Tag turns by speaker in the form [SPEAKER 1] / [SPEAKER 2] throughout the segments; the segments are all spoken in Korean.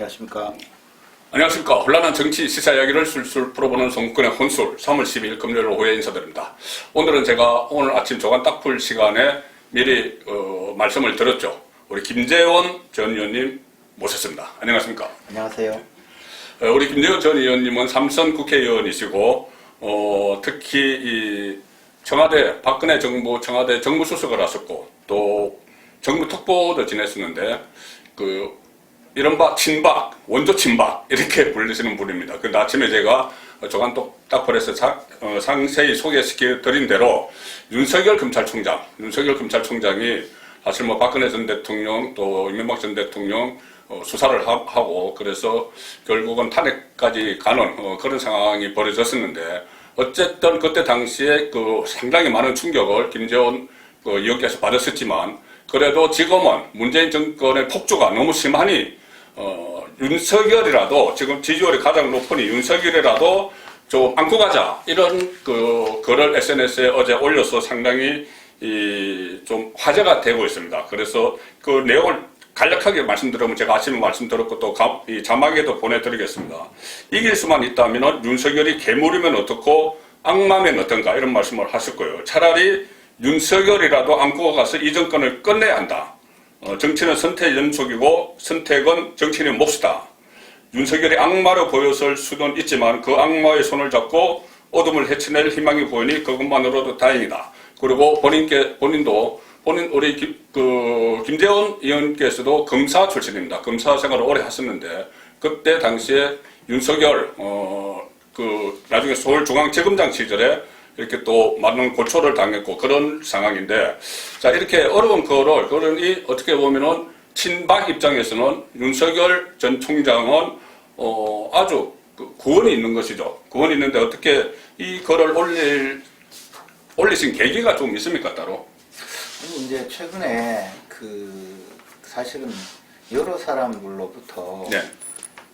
[SPEAKER 1] 안녕하십니까.
[SPEAKER 2] 안녕하십니까. 혼란한 정치 시사 이야기를 술술 풀어보는 송근의 혼술 3월 12일 금요일 오후에 인사드립니다. 오늘은 제가 오늘 아침 조간 딱풀 시간에 미리 어, 말씀을 드렸죠. 우리 김재원 전 의원님 모셨습니다. 안녕하십니까.
[SPEAKER 1] 안녕하세요.
[SPEAKER 2] 어, 우리 김재원 전 의원님은 삼선 국회의원이시고 어, 특히 이 청와대 박근혜 정부 청와대 정무수석을 하셨고 또 정부 특보도 지냈었는데 그 이른바 친박 원조 친박 이렇게 불리시는 분입니다. 그 아침에 제가 조간독 딱벌에서 사- 어, 상세히 소개시켜 드린 대로 윤석열 검찰총장 윤석열 검찰총장이 사실 뭐 박근혜 전 대통령 또 이명박 전 대통령 어, 수사를 하, 고 그래서 결국은 탄핵까지 가는 어, 그런 상황이 벌어졌었는데 어쨌든 그때 당시에 그 상당히 많은 충격을 김재원 그 의원께서 받았었지만 그래도 지금은 문재인 정권의 폭주가 너무 심하니 어, 윤석열이라도 지금 지지율이 가장 높으니 윤석열이라도 좀 안고 가자 이런 그 글을 SNS에 어제 올려서 상당히 이 좀 화제가 되고 있습니다. 그래서 그 내용을 간략하게 말씀드리면 제가 아침에 말씀드렸고 또 가- 이 자막에도 보내드리겠습니다. 이길 수만 있다면 윤석열이 괴물이면 어떻고 악마면 어떤가 이런 말씀을 하실 거예요. 차라리 윤석열이라도 안고 가서 이 정권을 끝내야 한다. 어, 정치는 선택 연속이고 선택은 정치인의 몫이다. 윤석열이 악마로 보였을 수는 있지만 그 악마의 손을 잡고 어둠을 헤쳐낼 희망이 보이니 그것만으로도 다행이다. 그리고 본인께 본인도 본인 우리 김, 그 김재원 의원께서도 검사 출신입니다. 검사 생활을 오래 하셨는데 그때 당시에 윤석열 어 그 나중에 서울중앙지검장 시절에 이렇게 또 많은 고초를 당했고 그런 상황인데 자 이렇게 어려운 거를 그러니 어떻게 보면은 친박 입장에서는 윤석열 전 총장은 어 아주 그 구원이 있는 것이죠. 구원이 있는데 어떻게 이 글을 올릴 올리신 계기가 좀 있습니까 따로?
[SPEAKER 1] 아니, 이제 최근에 그 사실은 여러 사람들로부터
[SPEAKER 2] 네.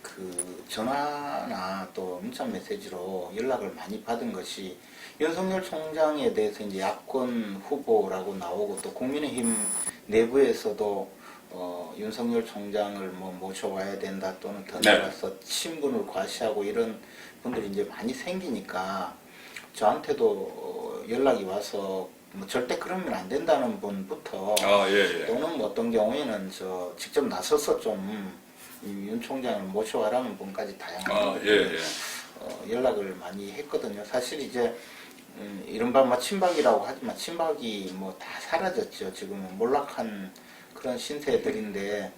[SPEAKER 1] 그 전화나 또 문자 메시지로 연락을 많이 받은 것이 윤석열 총장에 대해서 이제 야권 후보라고 나오고 또 국민의힘 내부에서도 어, 윤석열 총장을 뭐 모셔와야 된다 또는 더
[SPEAKER 2] 네.
[SPEAKER 1] 나아가서 친분을 과시하고 이런 분들이 이제 많이 생기니까 저한테도 어, 연락이 와서 뭐 절대 그러면 안 된다는 분부터
[SPEAKER 2] 아 예 예.
[SPEAKER 1] 또는 뭐 어떤 경우에는 저 직접 나서서 좀 윤 총장을 모셔와라는 분까지 다양한
[SPEAKER 2] 아 예 예.
[SPEAKER 1] 어, 연락을 많이 했거든요. 사실 이제 음, 이른바 뭐 친박이라고 하지만 친박이 뭐 다 사라졌죠. 지금은 몰락한 그런 신세들인데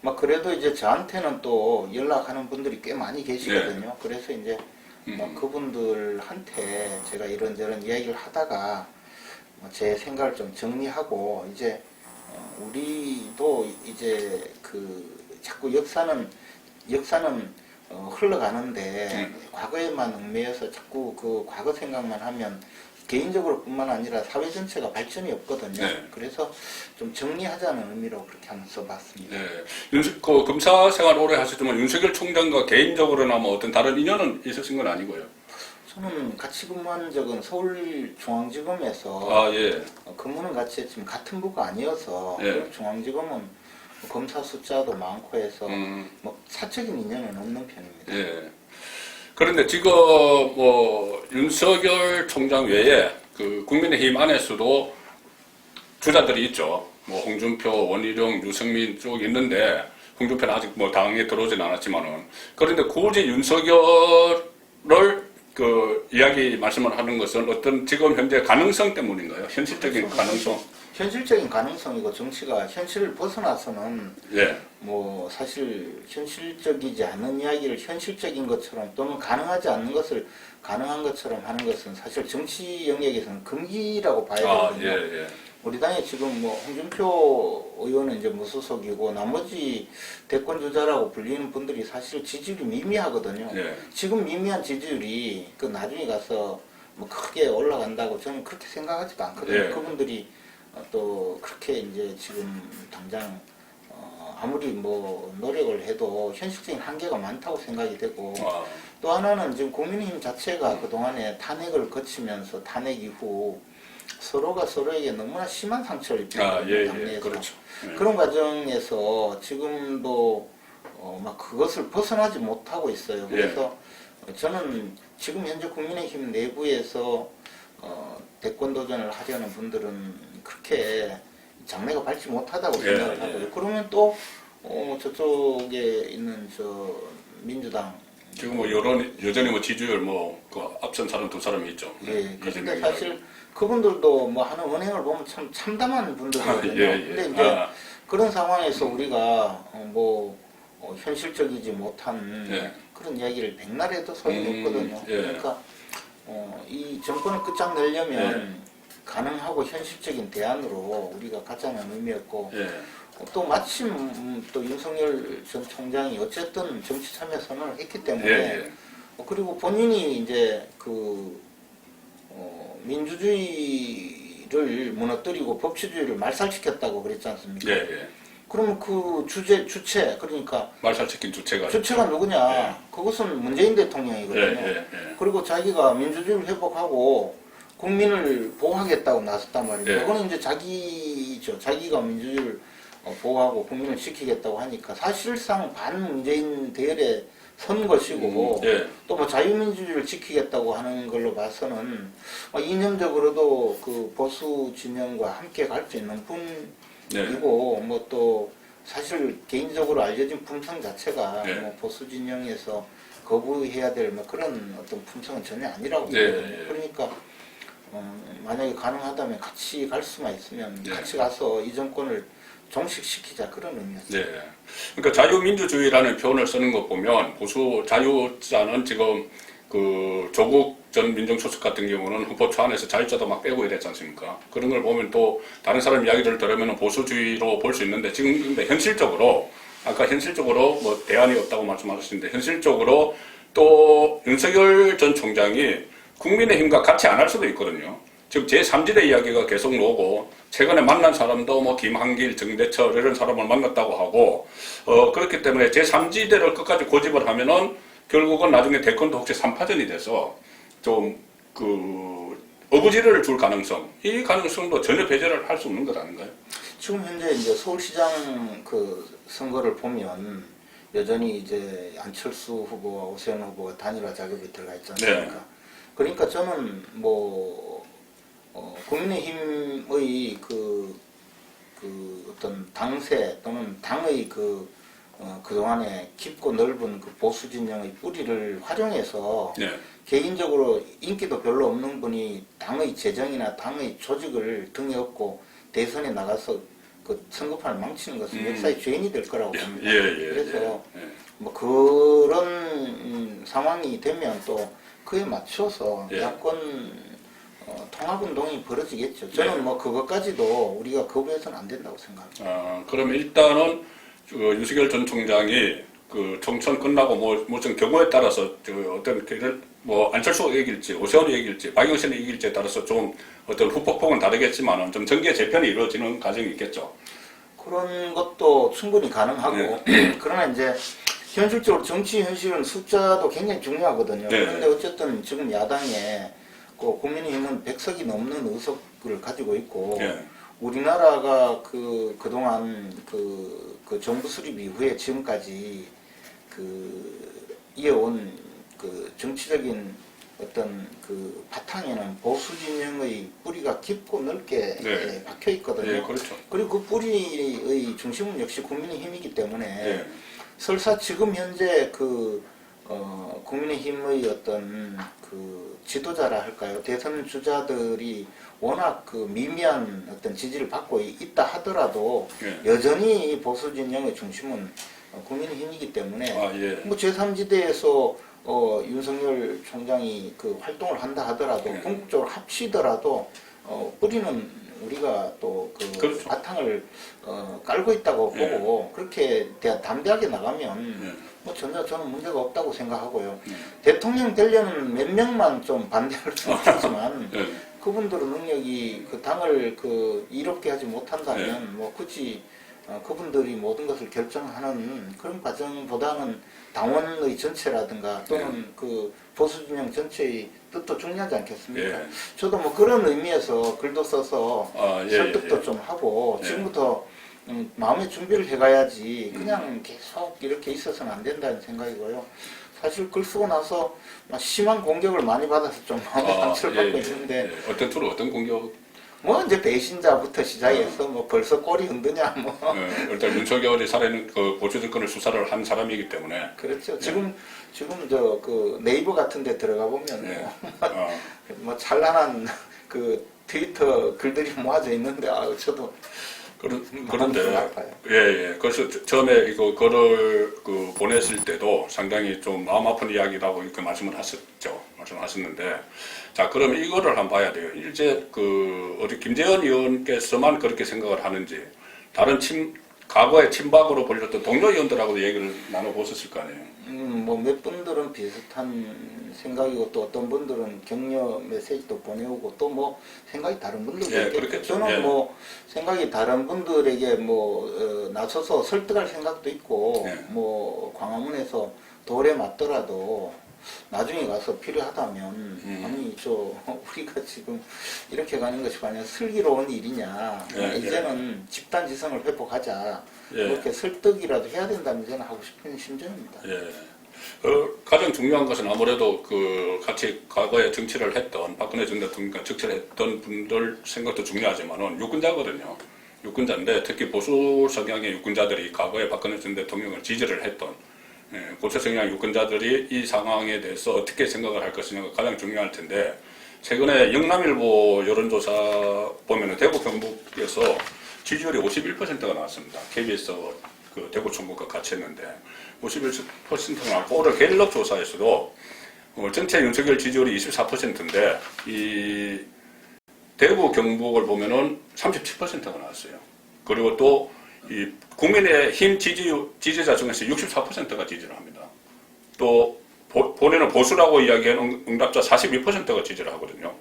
[SPEAKER 1] 막 그래도 이제 저한테는 또 연락하는 분들이 꽤 많이 계시거든요. 그래서 이제 뭐
[SPEAKER 2] 음.
[SPEAKER 1] 그분들한테 제가 이런저런 이야기를 하다가 뭐제 생각을 좀 정리하고 이제 어, 우리도 이제 그 자꾸 역사는 역사는 어, 흘러가는데
[SPEAKER 2] 음.
[SPEAKER 1] 과거에만 얽매여서 자꾸 그 과거 생각만 하면 개인적으로뿐만 아니라 사회 전체가 발전이 없거든요.
[SPEAKER 2] 네.
[SPEAKER 1] 그래서 좀 정리하자는 의미로 그렇게 한번 써봤습니다.
[SPEAKER 2] 네. 그 검사 생활 오래 하셨지만 윤석열 총장과 개인적으로나 뭐 어떤 다른 인연은 있으신 건 아니고요.
[SPEAKER 1] 저는 같이 근무한 적은 서울중앙지검에서
[SPEAKER 2] 아 예.
[SPEAKER 1] 어, 근무는 같이 했지만 같은 부가 아니어서
[SPEAKER 2] 예.
[SPEAKER 1] 중앙지검은 뭐 검사 숫자도 많고 해서
[SPEAKER 2] 음.
[SPEAKER 1] 뭐 사적인 인연은 없는 편입니다.
[SPEAKER 2] 예. 그런데 지금 뭐 윤석열 총장 외에 그 국민의힘 안에서도 주자들이 있죠. 뭐 홍준표, 원희룡, 유승민 쭉 있는데 홍준표는 아직 뭐 당에 들어오진 않았지만은 그런데 굳이 윤석열을 그 이야기 말씀을 하는 것은 어떤 지금 현재 가능성 때문인가요? 현실적인 가능성.
[SPEAKER 1] 현실적인 가능성이고 정치가 현실을 벗어나서는
[SPEAKER 2] 예.
[SPEAKER 1] 뭐 사실 현실적이지 않은 이야기를 현실적인 것처럼 또는 가능하지 않는 것을 가능한 것처럼 하는 것은 사실 정치 영역에서는 금기라고 봐야
[SPEAKER 2] 아,
[SPEAKER 1] 되거든요.
[SPEAKER 2] 예, 예.
[SPEAKER 1] 우리 당에 지금 뭐 홍준표 의원은 이제 무소속이고 나머지 대권 주자라고 불리는 분들이 사실 지지율이 미미하거든요.
[SPEAKER 2] 예.
[SPEAKER 1] 지금 미미한 지지율이 그 나중에 가서 뭐 크게 올라간다고 저는 그렇게 생각하지도 않거든요.
[SPEAKER 2] 예.
[SPEAKER 1] 그분들이 어, 또 그렇게 이제 지금 당장 어, 아무리 뭐 노력을 해도 현실적인 한계가 많다고 생각이 되고
[SPEAKER 2] 아,
[SPEAKER 1] 또 하나는 지금 국민의힘 자체가 그동안에 탄핵을 거치면서 탄핵 이후 서로가 서로에게 너무나 심한 상처를 입히고
[SPEAKER 2] 아, 예, 예.
[SPEAKER 1] 당내에서
[SPEAKER 2] 그렇죠. 예.
[SPEAKER 1] 그런 과정에서 지금도 어, 막 그것을 벗어나지 못하고 있어요.
[SPEAKER 2] 예.
[SPEAKER 1] 그래서 저는 지금 현재 국민의힘 내부에서 어, 대권 도전을 하려는 분들은 그렇게 장래가 밝지 못하다고
[SPEAKER 2] 예,
[SPEAKER 1] 생각을
[SPEAKER 2] 예.
[SPEAKER 1] 하고요. 그러면 또 어, 저쪽에 있는 저 민주당
[SPEAKER 2] 지금 뭐 여론 여전히 뭐 지지율 뭐그 앞선 사람 두 사람이 있죠.
[SPEAKER 1] 예,
[SPEAKER 2] 네,
[SPEAKER 1] 그런데
[SPEAKER 2] 이재명
[SPEAKER 1] 사실 그분들도 뭐 하는 은행을 보면 참 참담한 분들이거든요.
[SPEAKER 2] 예, 예.
[SPEAKER 1] 근데 이제
[SPEAKER 2] 아.
[SPEAKER 1] 그런 상황에서 우리가 어, 뭐 어, 현실적이지 못한
[SPEAKER 2] 예.
[SPEAKER 1] 그런 이야기를 백날 해도 소용이
[SPEAKER 2] 음,
[SPEAKER 1] 없거든요.
[SPEAKER 2] 예.
[SPEAKER 1] 그러니까 어, 이 정권을 끝장내려면 가능하고 현실적인 대안으로 우리가 가자는 의미였고
[SPEAKER 2] 예.
[SPEAKER 1] 어, 또 마침 음, 또 윤석열 전 총장이 어쨌든 정치 참여 선언을 했기 때문에
[SPEAKER 2] 예, 예.
[SPEAKER 1] 어, 그리고 본인이 이제 그 어, 민주주의를 무너뜨리고 법치주의를 말살시켰다고 그랬지 않습니까?
[SPEAKER 2] 예, 예.
[SPEAKER 1] 그러면 그 주제 주체 그러니까
[SPEAKER 2] 말살시킨 주체가
[SPEAKER 1] 주체가 누구냐?
[SPEAKER 2] 예.
[SPEAKER 1] 그것은 문재인 대통령이거든요.
[SPEAKER 2] 예, 예, 예.
[SPEAKER 1] 그리고 자기가 민주주의를 회복하고 국민을 보호하겠다고 나섰단 말이에요.
[SPEAKER 2] 예.
[SPEAKER 1] 그거는 이제 자기죠. 자기가 민주주의를 어, 보호하고 국민을 지키겠다고 하니까 사실상 반문재인 대열에 선 것이고
[SPEAKER 2] 음, 예.
[SPEAKER 1] 또뭐 자유민주주의를 지키겠다고 하는 걸로 봐서는 어, 이념적으로도 그 보수 진영과 함께 갈 수 있는
[SPEAKER 2] 네.
[SPEAKER 1] 분이고 뭐또 사실 개인적으로 알려진 품성 자체가
[SPEAKER 2] 네.
[SPEAKER 1] 뭐 보수 진영에서 거부해야 될 뭐 그런 어떤 품성은 전혀 아니라고
[SPEAKER 2] 네. 네.
[SPEAKER 1] 그러니까 어, 만약에 가능하다면 같이 갈 수만 있으면
[SPEAKER 2] 네.
[SPEAKER 1] 같이 가서 이 정권을 종식시키자 그런 의미였어요.
[SPEAKER 2] 네. 그러니까 자유민주주의라는 표현을 쓰는 것 보면 보수 자유자는 지금 그 조국 전 민정수석 같은 경우는 후보 초안에서 자유자도 막 빼고 이랬지 않습니까? 그런 걸 보면 또 다른 사람 이야기를 들으면 보수주의로 볼 수 있는데 지금 근데 현실적으로 아까 현실적으로 뭐 대안이 없다고 말씀하셨는데 현실적으로 또 윤석열 전 총장이 국민의힘과 같이 안 할 수도 있거든요. 지금 제3지대 이야기가 계속 나오고 최근에 만난 사람도 뭐 김한길, 정대철 이런 사람을 만났다고 하고 어 그렇기 때문에 제3지대를 끝까지 고집을 하면은 결국은 나중에 대권도 혹시 3파전이 돼서 좀그 어부지를 줄 가능성 이 가능성도 전혀 배제를 할 수 없는 것 아닌가요?
[SPEAKER 1] 지금 현재 이제 서울시장 그 선거를 보면 여전히 이제 안철수 후보와 오세훈 후보가 단일화 작업에 들어가 있지 않습니까?
[SPEAKER 2] 네.
[SPEAKER 1] 그러니까 저는 뭐 어, 국민의힘의 그, 그 어떤 당세 또는 당의 그 어, 그동안에 깊고 넓은 그 보수 진영의 뿌리를 활용해서
[SPEAKER 2] 네.
[SPEAKER 1] 개인적으로 인기도 별로 없는 분이 당의 재정이나 당의 조직을 등에 업고 대선에 나가서 그 선거판을 망치는 것은
[SPEAKER 2] 음.
[SPEAKER 1] 역사의 죄인이 될 거라고
[SPEAKER 2] 예,
[SPEAKER 1] 봅니다.
[SPEAKER 2] 예, 예.
[SPEAKER 1] 그래서
[SPEAKER 2] 예, 예.
[SPEAKER 1] 뭐 그런 음, 상황이 되면 또 그에 맞춰서
[SPEAKER 2] 예.
[SPEAKER 1] 야권 어, 통합운동이 벌어지겠죠. 저는
[SPEAKER 2] 네.
[SPEAKER 1] 뭐 그것까지도 우리가 거부해서는 안 된다고 생각합니다.
[SPEAKER 2] 아, 그러면 일단은 그 윤석열 전 총장이 그 총선 끝나고 뭐 무슨 경우에 따라서 저 어떤 그뭐 안철수가 이길지 오세훈이 이길지 박영선이 이길지에 따라서 좀 어떤 후폭풍은 다르겠지만은 좀 전개 재편이 이루어지는 과정이 있겠죠.
[SPEAKER 1] 그런 것도 충분히 가능하고
[SPEAKER 2] 네.
[SPEAKER 1] 그러나 이제 현실적으로 정치 현실은 숫자도 굉장히 중요하거든요.
[SPEAKER 2] 네.
[SPEAKER 1] 그런데 어쨌든 지금 야당에 그 국민의힘은 100석이 넘는 의석을 가지고 있고
[SPEAKER 2] 예.
[SPEAKER 1] 우리나라가 그 그동안 그, 그 정부 수립 이후에 지금까지 그 이어온 그 정치적인 어떤 그 바탕에는 보수 진영의 뿌리가 깊고 넓게
[SPEAKER 2] 네.
[SPEAKER 1] 예, 박혀 있거든요.
[SPEAKER 2] 예, 그렇죠.
[SPEAKER 1] 그리고 그 뿌리의 중심은 역시 국민의힘이기 때문에
[SPEAKER 2] 예.
[SPEAKER 1] 설사 지금 현재 그 어, 국민의힘의 어떤 그 지도자라 할까요 대선 주자들이 워낙 그 미미한 어떤 지지를 받고 이- 있다 하더라도
[SPEAKER 2] 예.
[SPEAKER 1] 여전히 이 보수 진영의 중심은 어, 국민의힘이기 때문에
[SPEAKER 2] 아, 예.
[SPEAKER 1] 뭐 제3지대에서 어, 윤석열 총장이 그 활동을 한다 하더라도
[SPEAKER 2] 네.
[SPEAKER 1] 궁극적으로 합치더라도 어, 뿌리는 우리가 또그
[SPEAKER 2] 그렇죠.
[SPEAKER 1] 바탕을 어, 깔고 있다고
[SPEAKER 2] 네.
[SPEAKER 1] 보고 그렇게 대- 담대하게 나가면
[SPEAKER 2] 네.
[SPEAKER 1] 뭐 전혀 저는 문제가 없다고 생각하고요.
[SPEAKER 2] 네.
[SPEAKER 1] 대통령 되려는 몇 명만 좀 반대할 수 있겠지만
[SPEAKER 2] 예.
[SPEAKER 1] 그분들의 능력이 그 당을 그 이롭게 하지 못한다면
[SPEAKER 2] 네.
[SPEAKER 1] 뭐 굳이 어, 그분들이 모든 것을 결정하는 그런 과정보다는 당원의 전체라든가 또는
[SPEAKER 2] 네.
[SPEAKER 1] 그 보수 진영 전체의 뜻도 중요하지 않겠습니까?
[SPEAKER 2] 예.
[SPEAKER 1] 저도 뭐 그런 의미에서 글도 써서
[SPEAKER 2] 아, 예,
[SPEAKER 1] 설득도
[SPEAKER 2] 예.
[SPEAKER 1] 좀 하고
[SPEAKER 2] 예.
[SPEAKER 1] 지금부터 음, 마음의 준비를 해가야지 그냥 계속 이렇게 있어서는 안 된다는 생각이고요. 사실 글 쓰고 나서 막 심한 공격을 많이 받아서 좀 마음의 상처를 받고 있는데
[SPEAKER 2] 예. 어떤 투로 어떤 공격?
[SPEAKER 1] 뭐 이제 배신자부터 시작해서 뭐 벌써 꼬리 흔드냐 뭐
[SPEAKER 2] 예, 일단 윤석열이 살아있는 그 보수 정권을 수사를 한 사람이기 때문에
[SPEAKER 1] 그렇죠. 지금 지금 저 그 네이버 같은 데 들어가 보면
[SPEAKER 2] 예.
[SPEAKER 1] 뭐,
[SPEAKER 2] 어,
[SPEAKER 1] 뭐 찬란한 그 트위터 글들이 모아져 있는데 아 저도
[SPEAKER 2] 그런,
[SPEAKER 1] 마음이
[SPEAKER 2] 그런데. 예, 예. 그래서 저- 처음에 이거 글을 그 보냈을 때도 상당히 좀 마음 아픈 이야기라고 이렇게 말씀을 하셨죠. 말씀하셨는데 자, 그럼 이거를 한번 봐야 돼요. 이제 그 어디 김재현 의원께서만 그렇게 생각을 하는지 다른 침 과거에 친박으로 불렸던 동료 의원들하고도 얘기를 나눠보셨을 거 아니에요.
[SPEAKER 1] 음, 뭐 몇 분들은 비슷한 생각이고 또 어떤 분들은 격려 메시지도 보내오고 또 뭐 생각이 다른 분들도
[SPEAKER 2] 예,
[SPEAKER 1] 있겠죠. 저는
[SPEAKER 2] 예.
[SPEAKER 1] 뭐 생각이 다른 분들에게 뭐 어, 나서서 설득할 생각도 있고
[SPEAKER 2] 예.
[SPEAKER 1] 뭐 광화문에서 돌에 맞더라도 나중에 가서 필요하다면
[SPEAKER 2] 음.
[SPEAKER 1] 아니 저 우리가 지금 이렇게 가는 것이 과연 슬기로운 일이냐
[SPEAKER 2] 예,
[SPEAKER 1] 이제는 집단 지성을 회복하자
[SPEAKER 2] 예.
[SPEAKER 1] 그렇게 설득이라도 해야 된다면 저는 하고 싶은 심정입니다.
[SPEAKER 2] 예. 어, 가장 중요한 것은 아무래도 그 같이 과거에 정치를 했던 박근혜 전 대통령과 정치를 했던 분들 생각도 중요하지만은 유권자거든요. 유권자인데 특히 보수 성향의 유권자들이 과거에 박근혜 전 대통령을 지지를 했던 예, 보수 성향 유권자들이 이 상황에 대해서 어떻게 생각을 할 것이냐가 가장 중요할 텐데 최근에 영남일보 여론조사 보면은 대구 경북에서 지지율이 51%가 나왔습니다. KBS 그 대구 총무과 같이 했는데 51%가 나왔고 올해 갤럽 조사에서도 어, 전체 윤석열 지지율이 24%인데 이 대구 경북을 보면은 37%가 나왔어요. 그리고 또이 국민의 힘 지지 지지자 중에서 64%가 지지를 합니다. 또 보- 본인은 보수라고 이야기하는 응- 응답자 42%가 지지를 하거든요.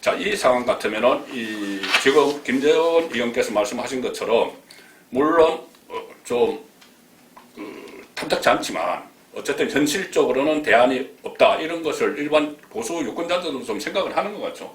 [SPEAKER 2] 자, 이 상황 같으면은 이 지금 김재원 의원께서 말씀하신 것처럼 물론 어, 좀 그, 탐탁지 않지만 어쨌든 현실적으로는 대안이 없다 이런 것을 일반 보수 유권자들도 좀 생각을 하는 것 같죠.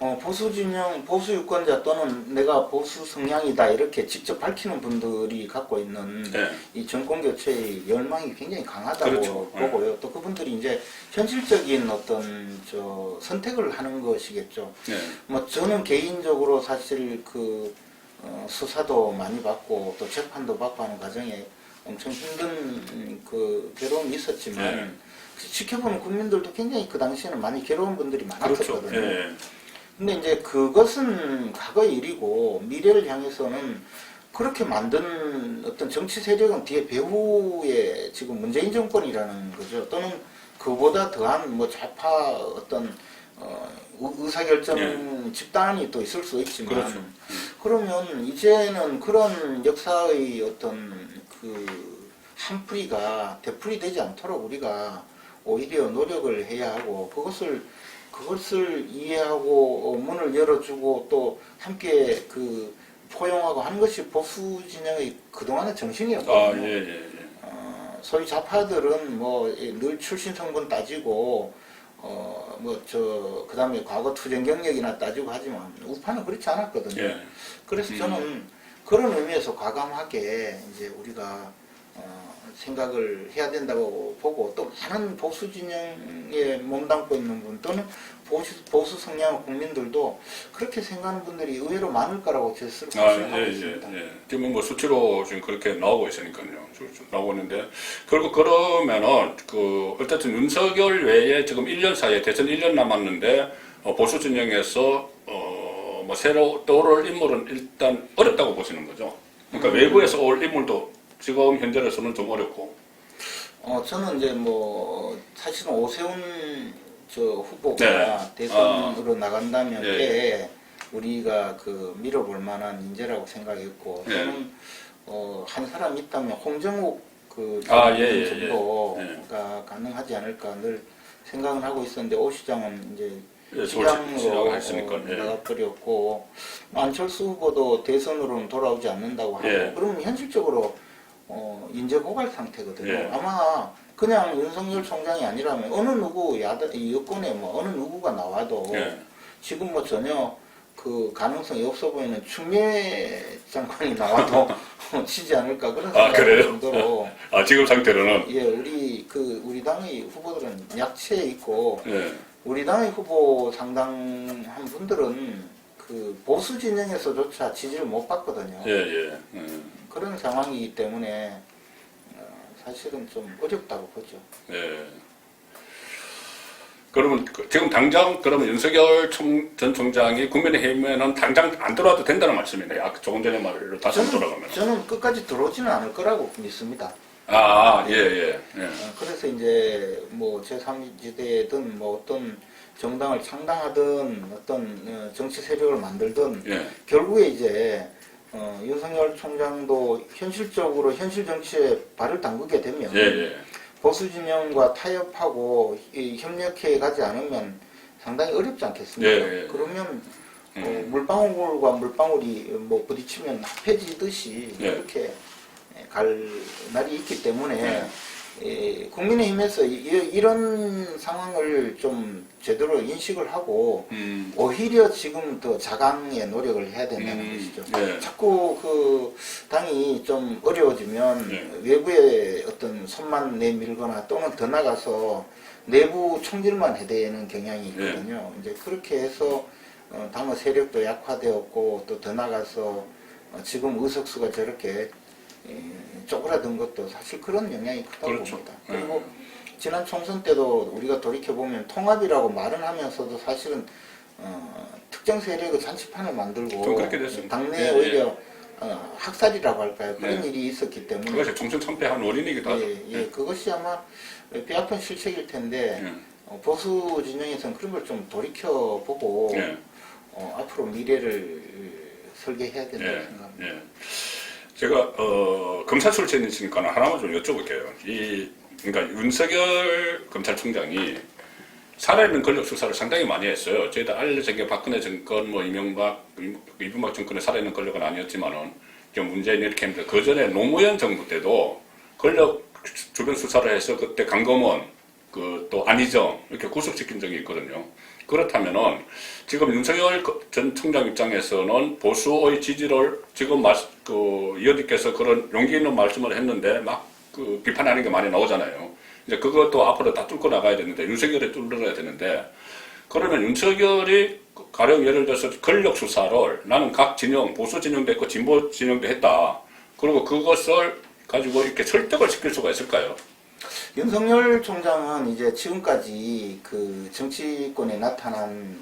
[SPEAKER 1] 어, 보수 진영, 보수 유권자 또는 내가 보수 성향이다 이렇게 직접 밝히는 분들이 갖고 있는
[SPEAKER 2] 네.
[SPEAKER 1] 이 정권 교체의 열망이 굉장히 강하다고
[SPEAKER 2] 그렇죠. 네.
[SPEAKER 1] 보고요. 또 그분들이 이제 현실적인 어떤 저 선택을 하는 것이겠죠.
[SPEAKER 2] 네.
[SPEAKER 1] 뭐 저는 개인적으로 사실 그 어, 수사도 많이 받고 또 재판도 받고 하는 과정에 엄청 힘든 그 괴로움이 있었지만
[SPEAKER 2] 네.
[SPEAKER 1] 지켜보는 국민들도 굉장히 그 당시에는 많이 괴로운 분들이
[SPEAKER 2] 그렇죠.
[SPEAKER 1] 많았었거든요.
[SPEAKER 2] 예.
[SPEAKER 1] 근데 이제 그것은 과거의 일이고 미래를 향해서는 그렇게 만든 어떤 정치 세력은 뒤에 배후에 지금 문재인 정권이라는 거죠. 또는 그보다 더한 뭐 좌파 어떤 어, 의- 의사결정 집단이 또 있을 수 있지만
[SPEAKER 2] 예. 그렇죠.
[SPEAKER 1] 그러면 이제는 그런 역사의 어떤 그 한풀이가 되풀이 되지 않도록 우리가 오히려 노력을 해야 하고 그것을 그것을 이해하고 어, 문을 열어주고 또 함께 그 포용하고 하는 것이 보수 진영의 그동안의 정신이었거든요.
[SPEAKER 2] 아, 예, 예, 예.
[SPEAKER 1] 어, 소위 좌파들은 뭐 늘 출신 성분 따지고 어 뭐 저 그 다음에 과거 투쟁 경력이나 따지고 하지만 우파는 그렇지 않았거든요.
[SPEAKER 2] 예.
[SPEAKER 1] 그래서
[SPEAKER 2] 음.
[SPEAKER 1] 저는 그런 의미에서 과감하게 이제 우리가 어, 생각을 해야 된다고 보고 또 많은 보수 진영에 몸담고 있는 분 또는 보수, 보수 성향 국민들도 그렇게 생각하는 분들이 의외로 많을 거라고 제 스스로
[SPEAKER 2] 아,
[SPEAKER 1] 생각하고
[SPEAKER 2] 예, 예,
[SPEAKER 1] 있습니다.
[SPEAKER 2] 예. 지금 뭐 수치로 지금 그렇게 나오고 있으니까요. 나오고 있는데, 결국 그러면은, 그, 어쨌든 윤석열 외에 지금 1년 사이에 대선 1년 남았는데, 어, 보수 진영에서, 어, 뭐, 새로 떠오를 인물은 일단 어렵다고 보시는 거죠. 그러니까
[SPEAKER 1] 음.
[SPEAKER 2] 외부에서 올 인물도 지금 현재로서는 좀 어렵고,
[SPEAKER 1] 어, 저는 이제 뭐, 사실은 오세훈 저 후보가
[SPEAKER 2] 네.
[SPEAKER 1] 대선으로 나간다면
[SPEAKER 2] 예.
[SPEAKER 1] 꽤 우리가 그 밀어볼 만한 인재라고 생각했고,
[SPEAKER 2] 예.
[SPEAKER 1] 저는 어, 한 사람 있다면 홍정욱 그
[SPEAKER 2] 아, 예, 예, 예.
[SPEAKER 1] 정도가 가능하지 않을까 늘 생각을 하고 있었는데 오 시장은 이제
[SPEAKER 2] 예,
[SPEAKER 1] 시장으로 어,
[SPEAKER 2] 예.
[SPEAKER 1] 나가버렸고 안철수 후보도 대선으로는 돌아오지 않는다고 하고
[SPEAKER 2] 예.
[SPEAKER 1] 그러면 현실적으로 어, 인재 고갈 상태거든요.
[SPEAKER 2] 예.
[SPEAKER 1] 아마 그냥 윤석열 총장이 아니라면 어느 누구 야당 이 여권에 뭐 어느 누구가 나와도
[SPEAKER 2] 예.
[SPEAKER 1] 지금 뭐 전혀 그 가능성이 없어 보이는 추미애 장관이 나와도 치지 않을까 그런
[SPEAKER 2] 아,
[SPEAKER 1] 생각이
[SPEAKER 2] 그래요?
[SPEAKER 1] 정도로
[SPEAKER 2] 아 지금 상태로는
[SPEAKER 1] 예 우리 그 우리 당의 후보들은 약체에 있고
[SPEAKER 2] 예.
[SPEAKER 1] 우리 당의 후보 상당한 분들은 그 보수 진영에서조차 지지를 못 받거든요.
[SPEAKER 2] 예, 예. 예.
[SPEAKER 1] 그런 상황이기 때문에 어, 사실은 좀 어렵다고 보죠.
[SPEAKER 2] 예. 그러면 그- 지금 당장 그러면 윤석열 총, 전 총장이 국민의힘에는 당장 안 들어와도 된다는 말씀이네요. 아까 조금 전에 말로 다시 한번 돌아가면.
[SPEAKER 1] 저는 끝까지 들어오지는 않을 거라고 믿습니다.
[SPEAKER 2] 아, 예, 예, 예.
[SPEAKER 1] 어, 그래서 이제 뭐 제3지대든 뭐 어떤 정당을 창당하든 어떤 어, 정치 세력을 만들든
[SPEAKER 2] 예.
[SPEAKER 1] 결국에 이제 어, 윤석열 총장도 현실적으로 현실 정치에 발을 담그게 되면
[SPEAKER 2] 예, 예.
[SPEAKER 1] 보수 진영과 타협하고 이 협력해 가지 않으면 상당히 어렵지 않겠습니까?
[SPEAKER 2] 예, 예.
[SPEAKER 1] 그러면
[SPEAKER 2] 음.
[SPEAKER 1] 어, 물방울과 물방울이 뭐 부딪히면 합해지듯이
[SPEAKER 2] 예.
[SPEAKER 1] 이렇게 갈 날이 있기 때문에
[SPEAKER 2] 예.
[SPEAKER 1] 예, 국민의힘에서 이, 런 상황을 좀 제대로 인식을 하고
[SPEAKER 2] 음.
[SPEAKER 1] 오히려 지금 더 자강의 노력을 해야 된다는
[SPEAKER 2] 음,
[SPEAKER 1] 것이죠.
[SPEAKER 2] 예.
[SPEAKER 1] 자꾸 그 당이 좀 어려워지면
[SPEAKER 2] 예.
[SPEAKER 1] 외부의 어떤 손만 내밀거나 또는 더 나가서 내부 총질만 해대는 경향이
[SPEAKER 2] 예.
[SPEAKER 1] 있거든요. 이제 그렇게 해서 어, 당의 세력도 약화되었고 또 더 나가서 어, 지금 의석수가 저렇게 에, 쪼그라든 것도 사실 그런 영향이 크다고
[SPEAKER 2] 그렇죠.
[SPEAKER 1] 봅니다.
[SPEAKER 2] 예.
[SPEAKER 1] 그리고 지난 총선 때도 우리가 돌이켜보면 통합이라고 말은 하면서도 사실은 어, 특정 세력의 잔치판을 만들고. 당내에
[SPEAKER 2] 예,
[SPEAKER 1] 오히려 어, 학살이라고 할까요? 그런
[SPEAKER 2] 네.
[SPEAKER 1] 일이 있었기 때문에
[SPEAKER 2] 그것이 총선 참패한 원인이기도 하죠.
[SPEAKER 1] 예, 예, 그것이 아마 뼈아픈 실책일 텐데
[SPEAKER 2] 예.
[SPEAKER 1] 어, 보수 진영에서는 그런 걸 좀 돌이켜보고
[SPEAKER 2] 예.
[SPEAKER 1] 어, 앞으로 미래를 설계해야 된다고
[SPEAKER 2] 예,
[SPEAKER 1] 생각합니다.
[SPEAKER 2] 예. 제가 어, 검찰 출신이시니까 하나만 좀 여쭤볼게요. 이 그러니까 윤석열 검찰총장이 살아있는 권력 수사를 상당히 많이 했어요. 저희도 알려진 게 박근혜 정권, 뭐 이명박, 이명박 정권의 살아있는 권력은 아니었지만은 지금 문재인 이렇게 했는데 그 전에 노무현 정부 때도 권력 주변 수사를 해서 그때 강검원, 그 또 안희정 이렇게 구속시킨 적이 있거든요. 그렇다면은 지금 윤석열 그전 총장 입장에서는 보수의 지지를 지금 말, 그 의원님께서 그런 용기 있는 말씀을 했는데 막 그 비판하는 게 많이 나오잖아요. 이제 그것도 앞으로 다 뚫고 나가야 되는데 윤석열이 뚫어야 되는데 그러면 윤석열이 가령 예를 들어서 권력 수사를 나는 각 진영 보수 진영도 했고 진보 진영도 했다. 그리고 그것을 가지고 이렇게 설득을 시킬 수가 있을까요?
[SPEAKER 1] 윤석열 총장은 이제 지금까지 그 정치권에 나타난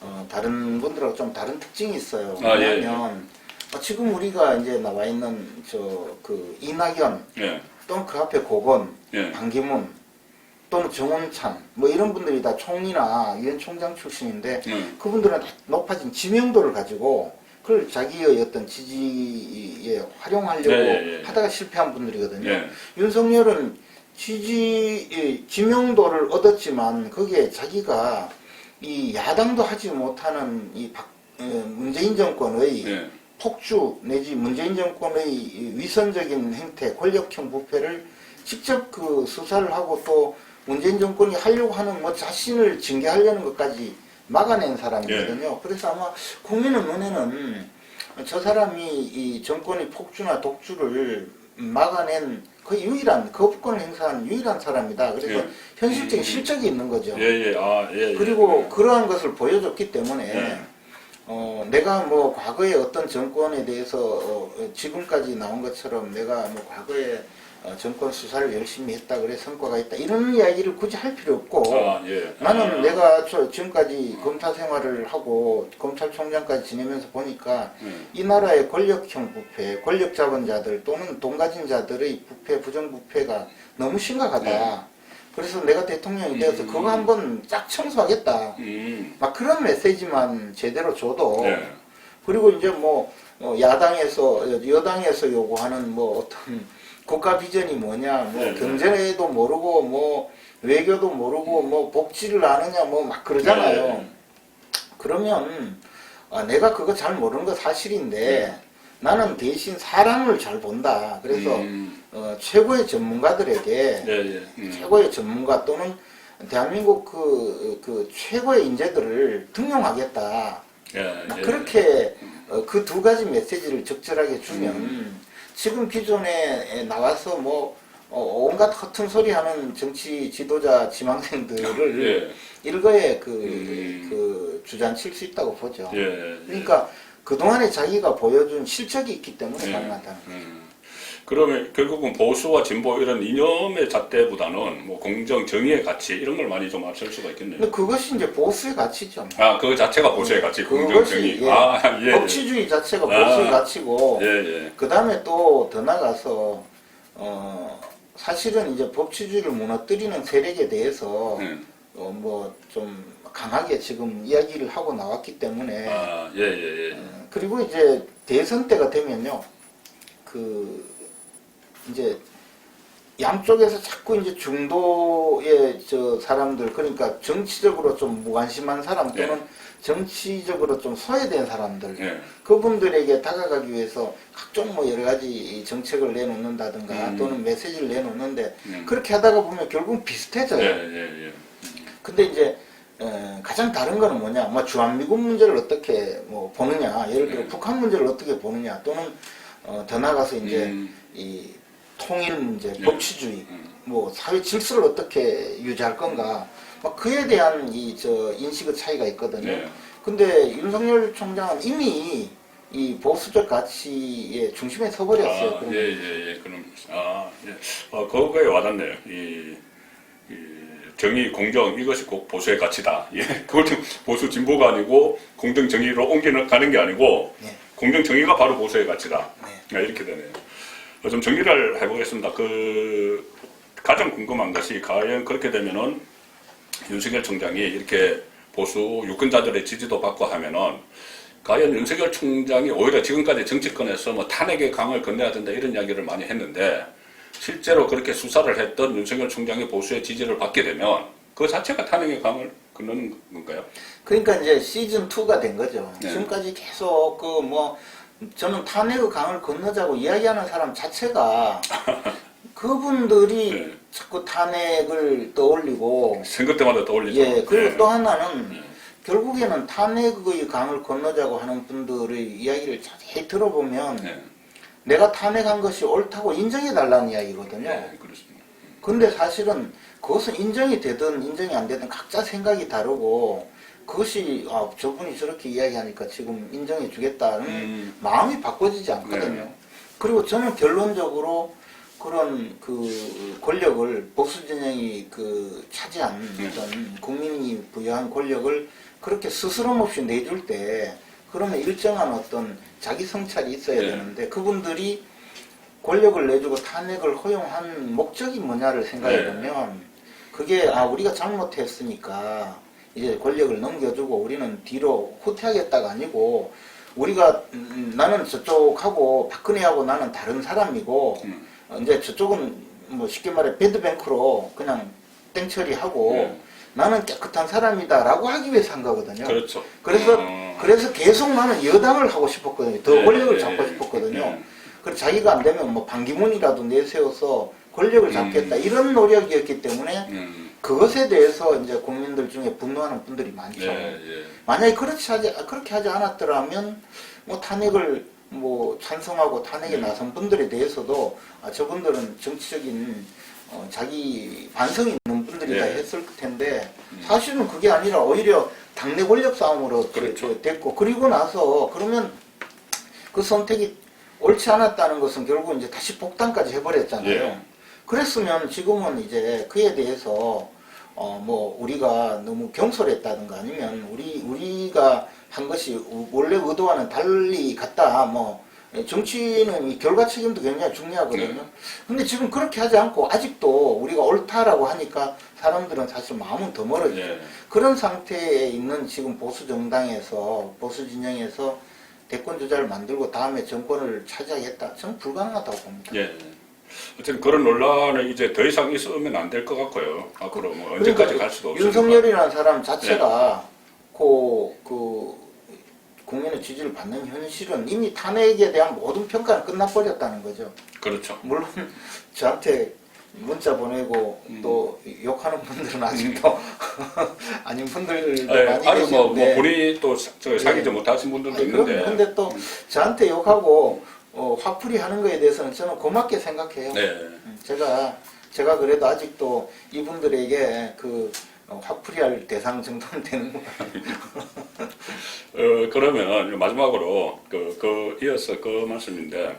[SPEAKER 1] 어, 다른 분들하고 좀 다른 특징이 있어요.
[SPEAKER 2] 아, 예,
[SPEAKER 1] 왜냐하면 어, 지금 우리가 이제 나와 있는 저 그 이낙연
[SPEAKER 2] 예,
[SPEAKER 1] 또는 그 앞에 고건,
[SPEAKER 2] 예,
[SPEAKER 1] 반기문 또는 정원찬 뭐 이런 분들이 다 총리나 유엔 총장 출신인데
[SPEAKER 2] 음,
[SPEAKER 1] 그분들은 다 높아진 지명도를 가지고 그걸 자기의 어떤 지지에 활용하려고
[SPEAKER 2] 예, 예, 예.
[SPEAKER 1] 하다가 실패한 분들이거든요.
[SPEAKER 2] 예,
[SPEAKER 1] 윤석열은 지지 이 지명도를 얻었지만 거기에 자기가 이 야당도 하지 못하는 이 박, 어, 문재인 정권의
[SPEAKER 2] 예,
[SPEAKER 1] 폭주 내지 문재인 정권의 이 위선적인 행태, 권력형 부패를 직접 그 수사를 하고 또 문재인 정권이 하려고 하는 뭐 자신을 징계하려는 것까지 막아낸 사람이거든요. 그래서 아마 국민의 눈에는 저 사람이 이 정권의 폭주나 독주를 막아낸 그 유일한 거부권을 행사한 유일한 사람이다. 그래서
[SPEAKER 2] 예.
[SPEAKER 1] 현실적인
[SPEAKER 2] 음.
[SPEAKER 1] 실적이 있는 거죠.
[SPEAKER 2] 예, 예, 아, 예, 예.
[SPEAKER 1] 그리고 그러한 것을 보여줬기 때문에
[SPEAKER 2] 예.
[SPEAKER 1] 어, 내가 뭐 과거에 어떤 정권에 대해서 어, 지금까지 나온 것처럼 내가 뭐 과거에 어, 정권 수사를 열심히 했다 그래 성과가 있다 이런 이야기를 굳이 할 필요 없고
[SPEAKER 2] 아, 예.
[SPEAKER 1] 나는
[SPEAKER 2] 아,
[SPEAKER 1] 내가 저 지금까지 검사 생활을 하고 검찰총장까지 지내면서 보니까
[SPEAKER 2] 예.
[SPEAKER 1] 이 나라의 권력형 부패, 권력 잡은 자들 또는 돈 가진 자들의 부패, 부정부패가 너무 심각하다.
[SPEAKER 2] 네.
[SPEAKER 1] 그래서 내가 대통령이 되어서
[SPEAKER 2] 음.
[SPEAKER 1] 그거 한번 쫙 청소하겠다.
[SPEAKER 2] 음,
[SPEAKER 1] 막 그런 메시지만 제대로 줘도
[SPEAKER 2] 예.
[SPEAKER 1] 그리고 이제 뭐 어, 야당에서 여당에서 요구하는 뭐 어떤 국가 비전이 뭐냐 뭐
[SPEAKER 2] 네.
[SPEAKER 1] 경제도 모르고 뭐 외교도 모르고 뭐 복지를 아느냐 뭐 막 그러잖아요.
[SPEAKER 2] 네.
[SPEAKER 1] 그러면 아, 내가 그거 잘 모르는 거 사실인데
[SPEAKER 2] 네.
[SPEAKER 1] 나는 대신 사람을 잘 본다. 그래서
[SPEAKER 2] 음,
[SPEAKER 1] 어, 최고의 전문가들에게
[SPEAKER 2] 예, 예. 음.
[SPEAKER 1] 최고의 전문가 또는 대한민국 그, 그 최고의 인재들을 등용하겠다.
[SPEAKER 2] 예, 예.
[SPEAKER 1] 그렇게 그두 가지 메시지를 적절하게 주면 지금 기존에 나와서 뭐 어, 온갖 허튼 소리 하는 정치 지도자 지망생들을
[SPEAKER 2] 예.
[SPEAKER 1] 일거에 그,
[SPEAKER 2] 음.
[SPEAKER 1] 그 주장칠 수 있다고 보죠.
[SPEAKER 2] 예.
[SPEAKER 1] 그러니까 그동안에 자기가 보여준 실적이 있기 때문에
[SPEAKER 2] 예.
[SPEAKER 1] 가능하다는 거죠.
[SPEAKER 2] 음. 그러면 결국은 보수와 진보 이런 이념의 잣대보다는 뭐 공정, 정의의 가치 이런 걸 많이 좀 앞설 수가 있겠네요.
[SPEAKER 1] 근데 그것이 이제 보수의 가치죠.
[SPEAKER 2] 아, 그 자체가 보수의 가치, 공정, 정의.
[SPEAKER 1] 예.
[SPEAKER 2] 아, 예.
[SPEAKER 1] 법치주의 자체가
[SPEAKER 2] 아.
[SPEAKER 1] 보수의 가치고
[SPEAKER 2] 예, 예.
[SPEAKER 1] 그 다음에 또 더 나가서 어 사실은 이제 법치주의를 무너뜨리는 세력에 대해서
[SPEAKER 2] 음.
[SPEAKER 1] 어, 뭐 좀 강하게 지금 이야기를 하고 나왔기 때문에
[SPEAKER 2] 아, 예, 예, 예.
[SPEAKER 1] 어, 그리고 이제 대선 때가 되면요 그 이제 양쪽에서 자꾸 이제 중도의 저 사람들 그러니까 정치적으로 좀 무관심한 사람 또는 정치적으로 좀 소외된 사람들
[SPEAKER 2] 예.
[SPEAKER 1] 그분들에게 다가가기 위해서 각종 뭐 여러 가지 정책을 내놓는다든가
[SPEAKER 2] 음.
[SPEAKER 1] 또는 메시지를 내놓는데
[SPEAKER 2] 음.
[SPEAKER 1] 그렇게 하다가 보면 결국 비슷해져요.
[SPEAKER 2] 예, 예, 예.
[SPEAKER 1] 근데 이제 어, 가장 다른 거는 뭐냐, 뭐 주한미군 문제를 어떻게 뭐 보느냐, 예를 들어
[SPEAKER 2] 음.
[SPEAKER 1] 북한 문제를 어떻게 보느냐, 또는 어, 더 나가서 이제
[SPEAKER 2] 음.
[SPEAKER 1] 이 통일 문제,
[SPEAKER 2] 예.
[SPEAKER 1] 법치주의,
[SPEAKER 2] 음.
[SPEAKER 1] 뭐 사회 질서를 어떻게 유지할 건가, 막 그에 대한 이 저 인식의 차이가 있거든요.
[SPEAKER 2] 예.
[SPEAKER 1] 근데 윤석열 총장은 이미 이 보수적 가치의 중심에 서버렸어요.
[SPEAKER 2] 아, 예, 예, 예. 그럼, 아, 예. 아, 그거에 와닿네요. 이, 이 정의, 공정, 이것이 꼭 보수의 가치다. 예. 그걸 좀 보수 진보가 아니고 공정, 정의로 옮기는, 가는 게 아니고
[SPEAKER 1] 네.
[SPEAKER 2] 공정, 정의가 바로 보수의 가치다.
[SPEAKER 1] 네.
[SPEAKER 2] 아, 이렇게 되네요. 어, 좀 정리를 해보겠습니다. 그, 가장 궁금한 것이 과연 그렇게 되면은 윤석열 총장이 이렇게 보수 유권자들의 지지도 받고 하면은 과연 윤석열 총장이 오히려 지금까지 정치권에서 뭐 탄핵의 강을 건너야 된다 이런 이야기를 많이 했는데 실제로 그렇게 수사를 했던 윤석열 총장이 보수의 지지를 받게 되면 그 자체가 탄핵의 강을 건너는 건가요?
[SPEAKER 1] 그러니까 이제 시즌 2가 된 거죠.
[SPEAKER 2] 네.
[SPEAKER 1] 지금까지 계속 그뭐 저는 탄핵의 강을 건너자고 이야기하는 사람 자체가 그분들이
[SPEAKER 2] 네.
[SPEAKER 1] 자꾸 탄핵을 떠올리고
[SPEAKER 2] 선거 때마다 떠올리죠.
[SPEAKER 1] 예 그리고
[SPEAKER 2] 예.
[SPEAKER 1] 또 하나는
[SPEAKER 2] 예.
[SPEAKER 1] 결국에는 탄핵의 강을 건너자고 하는 분들의 이야기를 자세히 들어보면
[SPEAKER 2] 네.
[SPEAKER 1] 내가 탄핵한 것이 옳다고 인정해 달라는 이야기거든요.
[SPEAKER 2] 네, 그렇습니다.
[SPEAKER 1] 근데 사실은 그것은 인정이 되든 인정이 안 되든 각자 생각이 다르고 그것이 아, 저분이 저렇게 이야기하니까 지금 인정해 주겠다는
[SPEAKER 2] 음.
[SPEAKER 1] 마음이 바꿔지지 않거든요.
[SPEAKER 2] 네.
[SPEAKER 1] 그리고 저는 결론적으로 그런 그 권력을 보수 진영이 그 차지한
[SPEAKER 2] 네.
[SPEAKER 1] 어떤 국민이 부여한 권력을 그렇게 스스럼 없이 내줄 때 그러면 일정한 어떤 자기 성찰이 있어야
[SPEAKER 2] 네.
[SPEAKER 1] 되는데 그분들이 권력을 내주고 탄핵을 허용한 목적이 뭐냐를 생각해
[SPEAKER 2] 네.
[SPEAKER 1] 보면 그게 아 우리가 잘못했으니까 이제 권력을 넘겨주고 우리는 뒤로 후퇴하겠다가 아니고 우리가 음, 나는 저쪽하고 박근혜하고 나는 다른 사람이고
[SPEAKER 2] 음.
[SPEAKER 1] 어, 이제 저쪽은 뭐 쉽게 말해 배드뱅크로 그냥 땡처리하고
[SPEAKER 2] 네.
[SPEAKER 1] 나는 깨끗한 사람이다라고 하기 위해서 한 거거든요.
[SPEAKER 2] 그렇죠.
[SPEAKER 1] 그래서
[SPEAKER 2] 어.
[SPEAKER 1] 그래서 계속 나는 여당을 하고 싶었거든요. 더
[SPEAKER 2] 네,
[SPEAKER 1] 권력을
[SPEAKER 2] 네,
[SPEAKER 1] 잡고
[SPEAKER 2] 네.
[SPEAKER 1] 싶었거든요.
[SPEAKER 2] 네.
[SPEAKER 1] 그래서 자기가 안 되면 뭐 반기문이라도 내세워서 권력을 잡겠다
[SPEAKER 2] 음.
[SPEAKER 1] 이런 노력이었기 때문에
[SPEAKER 2] 음.
[SPEAKER 1] 그것에 대해서 이제 국민들 중에 분노하는 분들이 많죠.
[SPEAKER 2] 예, 예.
[SPEAKER 1] 만약에 그렇지 하지 그렇게 하지 않았더라면 뭐 탄핵을 뭐 찬성하고 탄핵에
[SPEAKER 2] 네.
[SPEAKER 1] 나선 분들에 대해서도 아, 저분들은 정치적인 어, 자기 반성이 있는 분들이다
[SPEAKER 2] 네.
[SPEAKER 1] 했을 텐데 사실은 그게 아니라 오히려 당내 권력 싸움으로
[SPEAKER 2] 그렇죠.
[SPEAKER 1] 됐고 그리고 나서 그러면 그 선택이 옳지 않았다는 것은 결국 이제 다시 복당까지 해버렸잖아요.
[SPEAKER 2] 예.
[SPEAKER 1] 그랬으면 지금은 이제 그에 대해서 어 뭐 우리가 너무 경솔했다든가 아니면 우리 우리가 한 것이 우- 원래 의도와는 달리 갔다 뭐 정치는 이 결과 책임도 굉장히 중요하거든요.
[SPEAKER 2] 네.
[SPEAKER 1] 근데 지금 그렇게 하지 않고 아직도 우리가 옳다라고 하니까 사람들은 사실 마음은 더 멀어지죠.
[SPEAKER 2] 예.
[SPEAKER 1] 그런 상태에 있는 지금 보수 정당에서 보수 진영에서 대권 주자를 만들고 다음에 정권을 차지하겠다. 저는 불가능하다고 봅니다.
[SPEAKER 2] 예. 어쨌든 그런 논란은 이제 더 이상 있으면 안 될 것 같고요. 앞으로 뭐 언제까지 갈 수도 없으니까.
[SPEAKER 1] 그러니까 윤석열이라는 사람 자체가 그, 그 국민의 지지를 받는 현실은 이미 탄핵에 대한 모든 평가는 끝나버렸다는 거죠.
[SPEAKER 2] 그렇죠.
[SPEAKER 1] 물론 저한테 문자 보내고
[SPEAKER 2] 음.
[SPEAKER 1] 또 욕하는 분들은 아직도 아닌 분들도
[SPEAKER 2] 예,
[SPEAKER 1] 많이
[SPEAKER 2] 아주 뭐, 뭐
[SPEAKER 1] 계시는데
[SPEAKER 2] 본인이 또 사- 저 사귀지
[SPEAKER 1] 네.
[SPEAKER 2] 못하신 분들도
[SPEAKER 1] 아니, 그럼
[SPEAKER 2] 있는데
[SPEAKER 1] 근데 또 저한테 욕하고 어, 화풀이 하는 거에 대해서는 저는 고맙게 생각해요.
[SPEAKER 2] 네.
[SPEAKER 1] 음, 제가 제가 그래도 아직도 이분들에게 그 어, 화풀이할 대상 정도는 되는 거
[SPEAKER 2] 어, 그러면 마지막으로 그, 그 이어서 그 말씀인데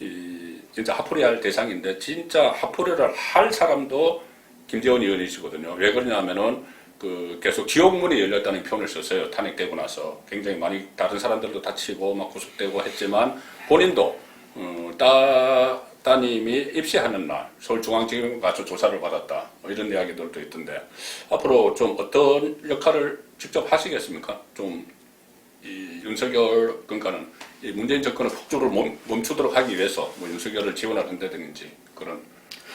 [SPEAKER 2] 이 진짜 하풀이할 대상인데 진짜 하풀이를 할 사람도 김재원 의원이시거든요. 왜 그러냐면은 그 계속 지옥문이 열렸다는 표현을 썼어요. 탄핵되고 나서 굉장히 많이 다른 사람들도 다치고 막 구속되고 했지만 본인도 어, 따 따님이 입시하는 날 서울중앙지검 가서 조사를 받았다 뭐 이런 이야기들도 있던데 앞으로 좀 어떤 역할을 직접 하시겠습니까? 좀 이 윤석열 그러니까는 이 문재인 정권의 폭주를 멈, 멈추도록 하기 위해서 뭐 윤석열을 지원을 한다든지 그런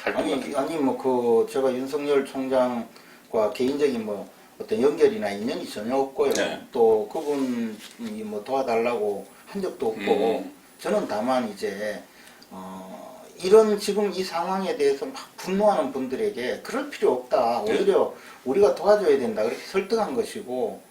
[SPEAKER 2] 활동 같은
[SPEAKER 1] 아니
[SPEAKER 2] 거.
[SPEAKER 1] 아니 뭐 그 제가 윤석열 총장 과 개인적인 뭐 어떤 연결이나 인연이 전혀 없고요.
[SPEAKER 2] 네.
[SPEAKER 1] 또 그분이 뭐 도와달라고 한 적도 없고
[SPEAKER 2] 음.
[SPEAKER 1] 저는 다만 이제 어, 이런 지금 이 상황에 대해서 막 분노하는 분들에게 그럴 필요 없다.
[SPEAKER 2] 네.
[SPEAKER 1] 오히려 우리가 도와줘야 된다. 그렇게 설득한 것이고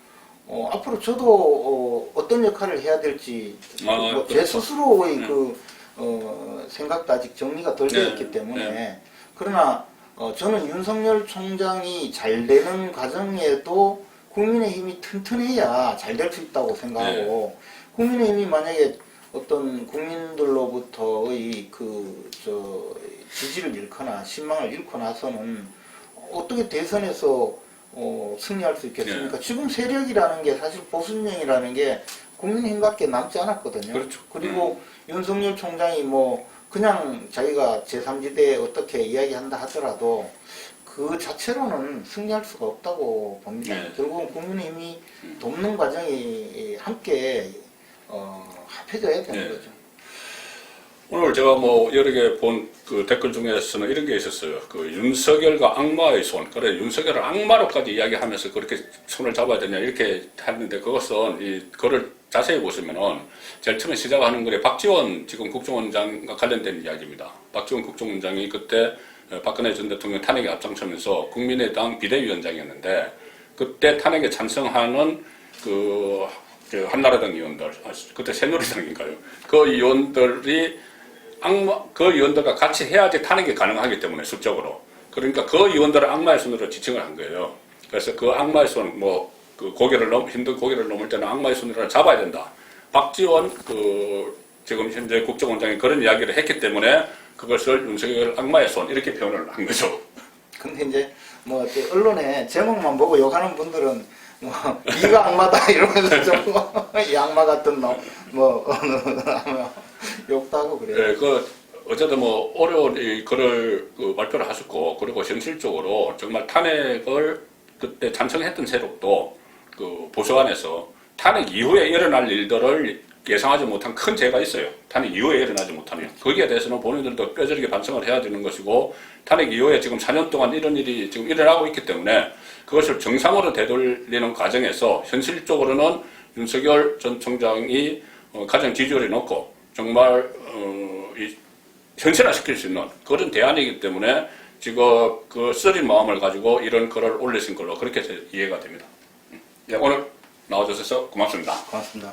[SPEAKER 1] 어, 앞으로 저도 어, 떤 역할을 해야 될지
[SPEAKER 2] 아,
[SPEAKER 1] 뭐제
[SPEAKER 2] 그렇죠.
[SPEAKER 1] 스스로의
[SPEAKER 2] 음.
[SPEAKER 1] 그 어, 생각도 아직 정리가 덜
[SPEAKER 2] 네,
[SPEAKER 1] 되었기 때문에 그러나 어, 저는 윤석열 총장이 잘 되는 과정에도 국민의힘이 튼튼해야 잘 될 수 있다고 생각하고
[SPEAKER 2] 네.
[SPEAKER 1] 국민의힘이 만약에 어떤 국민들로부터의 그 저 지지를 잃거나 신망을 잃고 나서는 어떻게 대선에서 어, 승리할 수 있겠습니까?
[SPEAKER 2] 네.
[SPEAKER 1] 지금 세력이라는 게 사실 보수진영이라는 게 국민힘밖에 남지 않았거든요.
[SPEAKER 2] 그렇죠.
[SPEAKER 1] 그리고 윤석열 총장이 뭐 그냥 자기가 제3지대에 어떻게 이야기한다 하더라도 그 자체로는 승리할 수가 없다고 봅니다.
[SPEAKER 2] 네.
[SPEAKER 1] 결국은 국민힘이 돕는 과정이 함께 어, 합해져야 되는
[SPEAKER 2] 네.
[SPEAKER 1] 거죠.
[SPEAKER 2] 오늘 제가 뭐 여러 개 본 그 댓글 중에서는 이런 게 있었어요. 그 윤석열과 악마의 손. 그래 윤석열을 악마로까지 이야기하면서 그렇게 손을 잡아야 되냐 이렇게 했는데 그것은 이 글을 자세히 보시면은 제일 처음에 시작하는 글에 박지원 지금 국정원장과 관련된 이야기입니다. 박지원 국정원장이 그때 어, 박근혜 전 대통령 탄핵에 앞장서면서 국민의당 비대위원장이었는데 그때 탄핵에 찬성하는 그, 그 한나라당 의원들, 아, 그때 새누리당인가요? 그 의원들이 악마, 그 의원들과 같이 해야지 탄핵이 가능하기 때문에 수적으로. 그러니까 그 의원들을 악마의 손으로 지칭을 한 거예요. 그래서 그 악마의 손, 뭐, 그 고개를 넘, 힘든 고개를 넘을 때는 악마의 손으로 잡아야 된다. 박지원, 그, 지금 현재 국정원장이 그런 이야기를 했기 때문에 그것을 윤석열 악마의 손, 이렇게 표현을 한 거죠.
[SPEAKER 1] 근데 이제 뭐 언론에 제목만 보고 욕하는 분들은 뭐 네가 악마다 이러면서 좀 이 악마 같은 놈뭐 욕도 하 고 그래요.
[SPEAKER 2] 예, 그 어쨌든 뭐 어려운 이 글을 그 발표를 하셨고 그리고 현실적으로 정말 탄핵을 그때 찬성했던 세력도 그 보수안에서 탄핵 이후에 일어날 일들을 예상하지 못한 큰 죄가 있어요. 탄핵 이후에 일어나지 못하면 거기에 대해서는 본인들도 뼈저리게 반성을 해야 되는 것이고 탄핵 이후에 지금 4년 동안 이런 일이 지금 일어나고 있기 때문에 그것을 정상으로 되돌리는 과정에서 현실적으로는 윤석열 전 총장이 어, 가장 지지율이 높고 정말 어, 이 현실화시킬 수 있는 그런 대안이기 때문에 지금 그 쓰린 마음을 가지고 이런 글을 올리신 걸로 그렇게 제- 이해가 됩니다. 네, 오늘 나와주셔서 고맙습니다.
[SPEAKER 1] 고맙습니다.